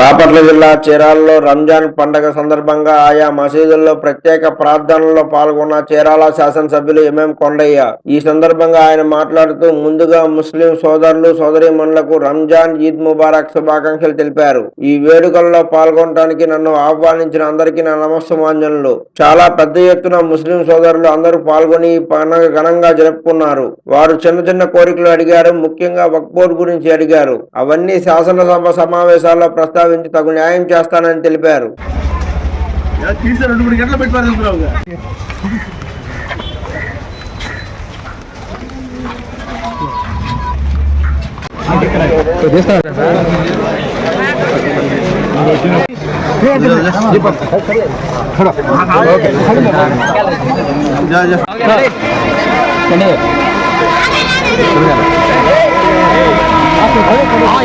బాపట్ల జిల్లా చీరాలలో రంజాన్ పండగ సందర్భంగా ఆయా మసీదుల్లో ప్రత్యేక ప్రార్థనల్లో పాల్గొన్న చీరాల శాసనసభ్యులు ఎంఎం కొండయ్య. ఈ సందర్భంగా ఆయన మాట్లాడుతూ ముందుగా ముస్లిం సోదరులు సోదరీమణులకు రంజాన్ ఈద్ ముబారక్ శుభాకాంక్షలు తెలిపారు. ఈ వేడుకల్లో పాల్గొనడానికి నన్ను ఆహ్వానించిన అందరికీ నా నమస్సమాంజనులు. చాలా పెద్ద ఎత్తున ముస్లిం సోదరులు అందరూ పాల్గొని ఈ పండుగ ఘనంగా జరుపుకున్నారు. వారు చిన్న చిన్న కోరికలు అడిగారు ముఖ్యంగా వక్బోర్డ్ గురించి అడిగారు. అవన్నీ శాసనసభ సమావేశాల్లో ప్రస్తావించి తగు న్యాయం చేస్తానని తెలిపారు. తీసే రెండు మూడు గంటలు పెట్టి పారేస్తున్నావు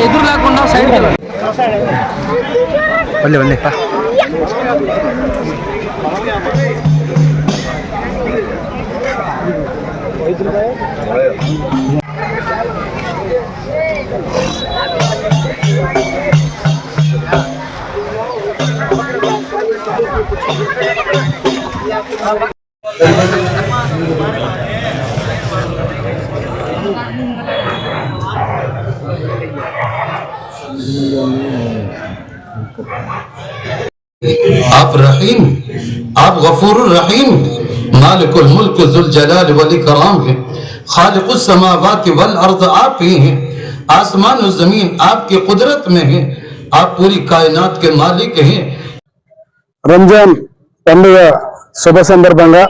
ఎదురు లేకుండా సైడ్ 빨리 빨리 봐. आप रहीम आप गफूर रहीम मालिकुल मुल्क जुल जलाल वल इकराम है खालिकुस समावात वल अर्द आप ही हैं आसमान और जमीन आपकी कुदरत में है आप पूरी कायनात के मालिक हैं రంజాన్ పండుగ శుభ సందర్భంగా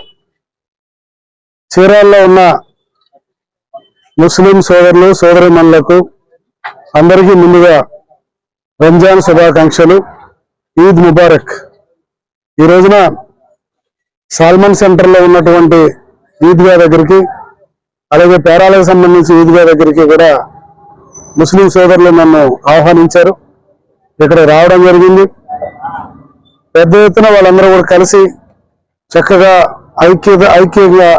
చీరాల్లో ఉన్న ముస్లిం సోదరులు సోదరిమణులకు అందరికీ ముందుగా రంజాన్ శుభాకాంక్షలు ఈద్ ముబారక్. ఈ రోజున సాల్మన్ సెంటర్లో ఉన్నటువంటి ఈద్గా దగ్గరికి అలాగే పేరాలకు సంబంధించి ఈద్గా దగ్గరికి కూడా ముస్లిం సోదరులు నన్ను ఆహ్వానించారు. ఇక్కడ రావడం జరిగింది. పెద్ద ఎత్తున వాళ్ళందరూ కూడా కలిసి చక్కగా ఐక్యత ఐక్యంగా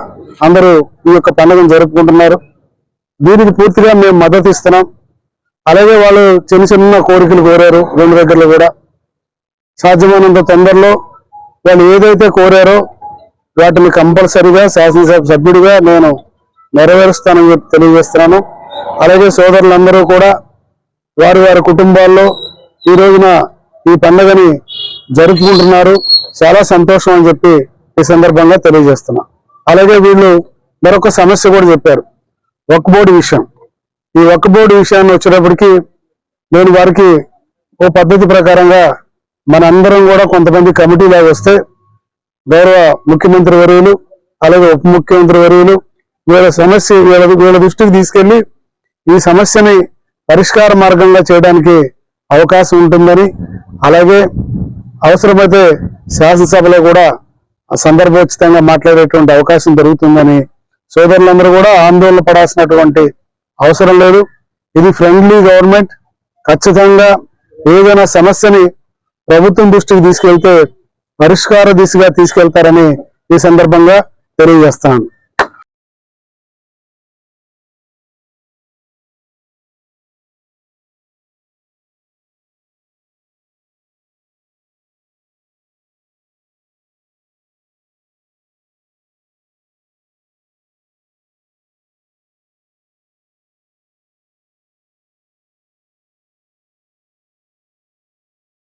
అందరూ ఈ యొక్క పండుగను జరుపుకుంటున్నారు. దీనికి పూర్తిగా మేము మద్దతు ఇస్తున్నాం. అలాగే వాళ్ళు చిన్న చిన్న కోరికలు కోరారు రెండు దగ్గరలో కూడా. సాధ్యమైనంత తొందరలో వాళ్ళు ఏదైతే కోరారో వాటిని కంపల్సరిగా శాసనసభ సభ్యుడిగా నేను నెరవేరుస్తానని చెప్పి తెలియజేస్తున్నాను. అలాగే సోదరులందరూ కూడా వారి వారి కుటుంబాల్లో ఈ రోజున ఈ పండుగని జరుపుకుంటున్నారు. చాలా సంతోషం అని చెప్పి ఈ సందర్భంగా తెలియజేస్తున్నా. అలాగే వీళ్ళు మరొక సమస్య కూడా చెప్పారు. వక్ విషయం. ఈ ఒక్క బోర్డు విషయాన్ని వచ్చేటప్పటికి నేను వారికి ఓ పద్ధతి ప్రకారంగా మన అందరం కూడా కొంతమంది కమిటీలా వస్తే గౌరవ ముఖ్యమంత్రి వర్యులు అలాగే ఉప ముఖ్యమంత్రి వర్యులు వీళ్ళ సమస్య వీళ్ళ వీళ్ళ దృష్టికి తీసుకెళ్ళి ఈ సమస్యని పరిష్కార మార్గంగా చేయడానికి అవకాశం ఉంటుందని అలాగే అవసరమైతే శాసనసభలో కూడా సందర్భోచితంగా మాట్లాడేటువంటి అవకాశం దొరుకుతుందని సోదరులందరూ కూడా ఆందోళన పడాల్సినటువంటి అవసరం లేదు. ఇది ఫ్రెండ్లీ గవర్నమెంట్ ఖచ్చితంగా ఏదైనా సమస్యని ప్రభుత్వం దృష్టికి తీసుకెళ్తే పరిష్కార దిశగా తీసుకెళ్తారని ఈ సందర్భంగా తెలియజేస్తాను.